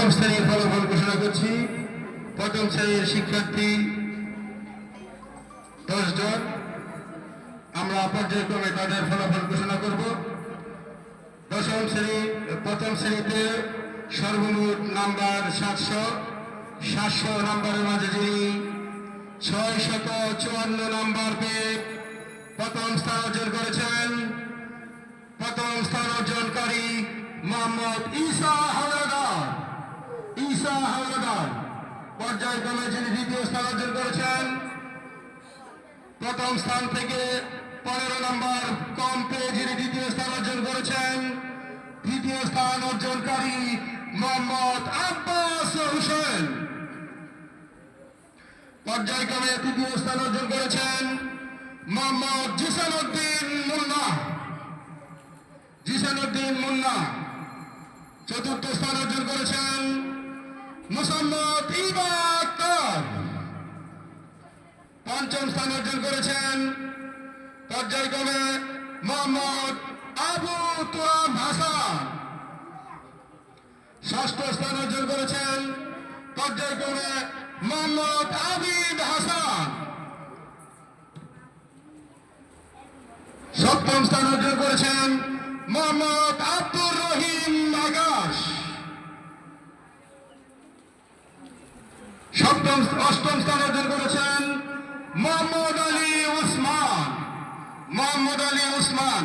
প্রথম শ্রেণির ফলাফল ঘোষণা করছি। প্রথম শ্রেণির শিক্ষার্থী দশ জন আমরা পর্যায়ক্রমে তাদের ফলাফল ঘোষণা করব। দশম শ্রেণি প্রথম শ্রেণীতে সর্বমোট নাম্বার সাতশো। সাতশো নাম্বারের মাঝে যিনি ছয় শত চুয়ান্ন নাম্বার পেয়ে প্রথম স্থান অর্জন করেছেন। প্রথম স্থান অর্জনকারী মোহাম্মদ ঈসা পর্যায়ক্রমে যিনি দ্বিতীয় স্থান অর্জন করেছেন, প্রথম স্থান থেকে পনেরো নম্বর কম পেয়ে যিনি দ্বিতীয় স্থান অর্জন করেছেন তৃতীয় স্থান অর্জনকারী মোহাম্মদ আব্বাস হোসেন। পর্যায়ক্রমে তৃতীয় স্থান অর্জন করেছেন মোহাম্মদ জিসান উদ্দিন মুন্না। জিসান উদ্দিন মুন্না চতুর্থ স্থান অর্জন করেছেন মুসাম্মদ ইবা পঞ্চম স্থান অর্জন করেছেন পর্যায়ক্রমে মোহাম্মদ আবু তুরাব হাসান। ষষ্ঠ স্থান অর্জন করেছেন পর্যায়ক্রমে মোহাম্মদ আবিদ হাসান। সপ্তম স্থান অর্জন করেছেন মোহাম্মদ আব্দুর রহিম আকাশ। সপ্তম, অষ্টম স্থান অর্জন করেছেন মোহাম্মদ আলী উসমান মোহাম্মদ আলী উসমান